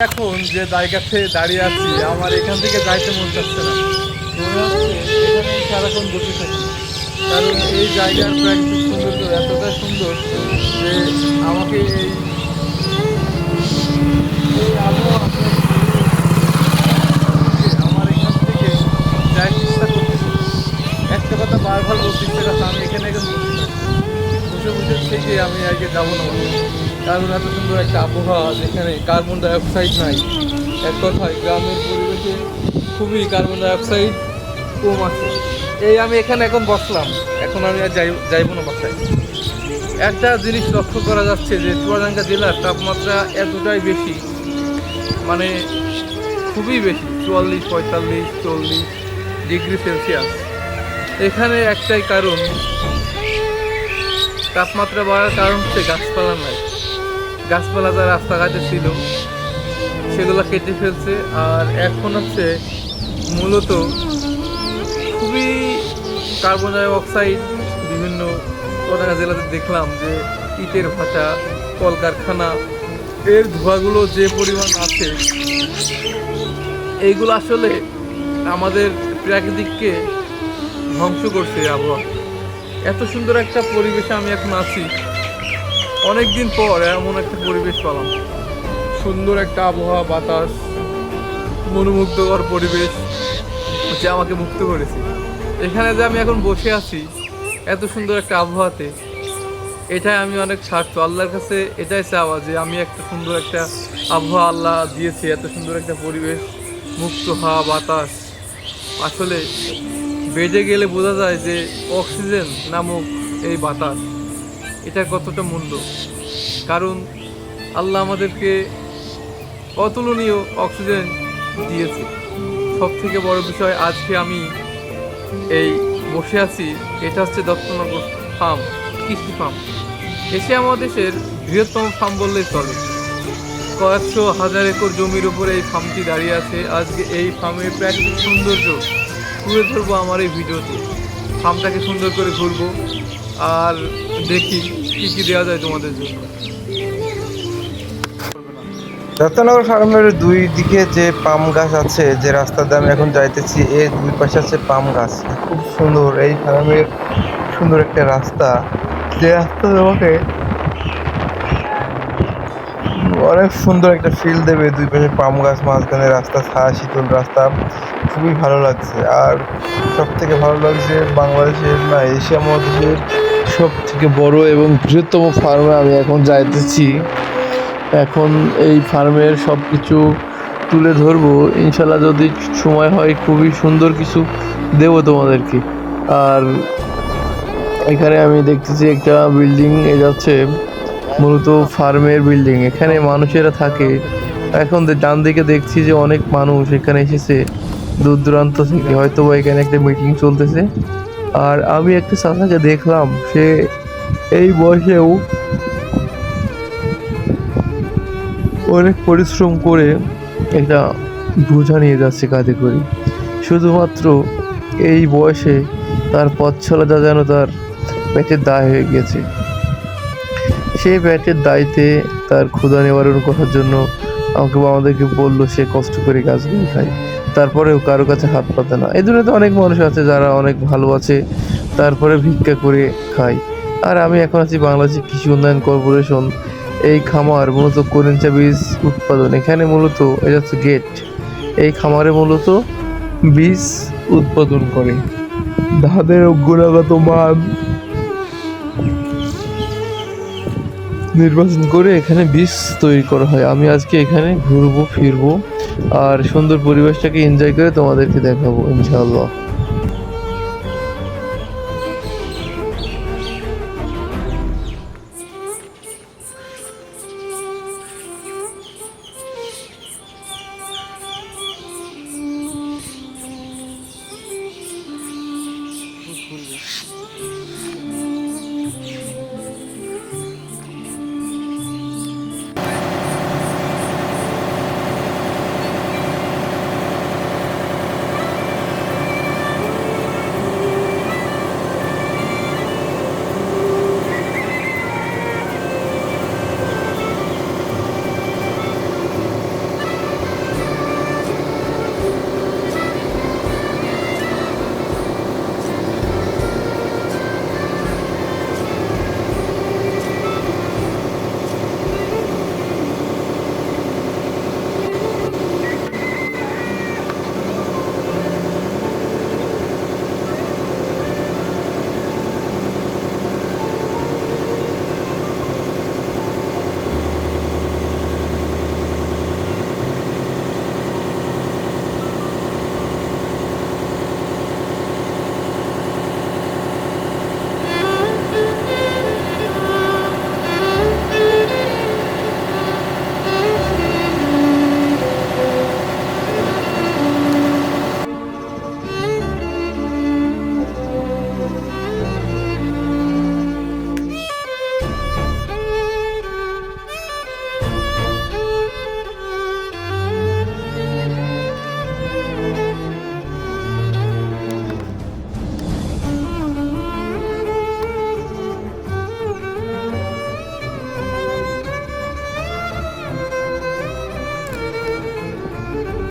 এখন যে জায়গাতে দাঁড়িয়ে আছি, আমার এখান থেকে যাইতে মন চাচ্ছে না। সারাক্ষণ বসে থাকি। কারণ এই জায়গার প্রাকৃতিক সৌন্দর্য এতটা সুন্দর যে আমাকে এই আমার এখান থেকে যাইতে ইচ্ছা করতেছে একটা কথা বারবার বলতে ইচ্ছে আমি এখানে এখন। বসে বসে থেকে আমি আগে যাব না। কারণ এত সুন্দর একটা আবহাওয়া যেখানে কার্বন ডাইঅক্সাইড নাই। এক কথায়, গ্রামের পরিবেশে খুবই কার্বন ডাই অক্সাইড কম আছে। এই আমি এখানে এখন বসলাম। এখন আমি আর যাই যাইব না বাসায়। একটা জিনিস লক্ষ্য করা যাচ্ছে যে চুয়াডাঙ্গা জেলার তাপমাত্রা এতটাই বেশি মানে খুবই বেশি, চুয়াল্লিশ, পঁয়তাল্লিশ, চল্লিশ ডিগ্রি সেলসিয়াস। এখানে একটাই কারণ, তাপমাত্রা বাড়ার কারণ হচ্ছে গাছপালা নাই। গাছপালা যা রাস্তাঘাটে ছিল, সেগুলো কেটে ফেলছে। আর এখন হচ্ছে মূলত খুবই কার্বন ডাই অক্সাইড বিভিন্ন কোথাও জেলাতে দেখলাম যে ইটের ভাটা, কলকারখানা, এর ধোঁয়াগুলো যে পরিমাণ আছে, এইগুলো আসলে আমাদের প্রাকৃতিককে ধ্বংস করছে আবহাওয়া। এত সুন্দর একটা পরিবেশে আমি এখন আছি। অনেক দিন পর এমন একটা পরিবেশ পেলাম। সুন্দর একটা আবহাওয়া, বাতাস, মনোমুগ্ধকর পরিবেশ যে আমাকে মুক্ত করেছে। এখানে যে আমি এখন বসে আছি, এত সুন্দর একটা আবহাওয়াতে, এটাই আমি অনেক স্বার্থ। আল্লাহর কাছে এটাই চাওয়া যে আমি একটা সুন্দর একটা আবহাওয়া আল্লাহ দিয়েছে, এত সুন্দর একটা পরিবেশ, মুক্ত হাওয়া, বাতাস। আসলে বেজে গেলে বোঝা যায় যে অক্সিজেন নামক এই বাতাস এটা কতটা মূল্য? কারণ আল্লাহ আমাদেরকে অতুলনীয় অক্সিজেন দিয়েছে। সব থেকে বড় বিষয়, আজকে আমি এই বসে আছি, এটা হচ্ছে দত্তনগর ফার্ম, কৃষি ফার্ম। এশিয়া দেশের বৃহত্তম ফার্ম বললেই চলে। কয়েকশো হাজার একর জমির উপরে এই ফার্মটি দাঁড়িয়ে আছে। আজকে এই ফার্মের প্রাকৃতিক সৌন্দর্য তুলে ধরবো আমার এই ভিডিওতে। ফার্মটাকে সুন্দর করে ঘুরবো। আর দেখি কি কি দেওয়া যায় তোমাদের জন্য। রত্ননগর ফার্মের দুই দিকে যে পাম গাছ আছে, যে রাস্তা দিয়ে এখন যাইতেছি, এর দুই পাশে আছে পাম গাছ। খুব সুন্দর, এই ফার্মের সুন্দর একটা রাস্তা। যে রাস্তা তোমাকে অনেক সুন্দর একটা ফিল দেবে, দুই পাশে পাম গাছ, মাঝখানে রাস্তা, ছায়া শীতল রাস্তা। খুবই ভালো লাগছে। আর সব থেকে ভালো লাগছে বাংলাদেশের না, এশিয়া মহাদেশের সব থেকে বড় এবং বৃহত্তম ফার্মে আমি এখন যাইতেছি। এখন এই ফার্মের সব কিছু তুলে ধরবো। ইনশাল্লাহ যদি সময় হয়, খুবই সুন্দর কিছু দেবো তোমাদেরকে। আর এখানে আমি দেখতেছি একটা বিল্ডিং এ যাচ্ছে মূলত ফার্মের বিল্ডিং এখানে মানুষেরা থাকে। এখন ডান দিকে দেখছি যে অনেক মানুষ এখানে এসেছে দূর দূরান্ত থেকে। হয়তো বা এখানে একটা মিটিং চলতেছে। আর আমি একটা চাচাকে দেখলাম, সে এই বয়সেও অনেক পরিশ্রম করে একটা বোঝা নিয়ে যাচ্ছে কাঁধে করে। শুধুমাত্র এই বয়সে তার পথ চলাটা যেন তার পেটের দায় হয়ে গেছে। সেই পেটের দায়তে তার ক্ষুধা নিবারণ করার জন্য আমাকে আমাদেরকে বলল, সে কষ্ট করে গাছগুলি খায়। তারপরেও কারও কাছে হাত পাতে না। এই দুনিয়াতে অনেক মানুষ আছে যারা অনেক ভালো আছে, তারপরে ভিক্ষা করে খায়। আর আমি এখন আছি বাংলাদেশ কৃষি উন্নয়ন কর্পোরেশন, এই খামার মূলত করিঞ্চা বীজ উৎপাদন। এখানে মূলত এটা হচ্ছে গেট এই খামারে মূলত বীজ উৎপাদন করে। ধানের গুণাগত মান নির্বাচন করে এখানে বীজ তৈরি করা হয়। আমি আজকে এখানে ঘুরবো, ফিরবো, আর সুন্দর পরিবেশটাকে এনজয় করে তোমাদেরকে দেখাবো, ইনশাআল্লাহ।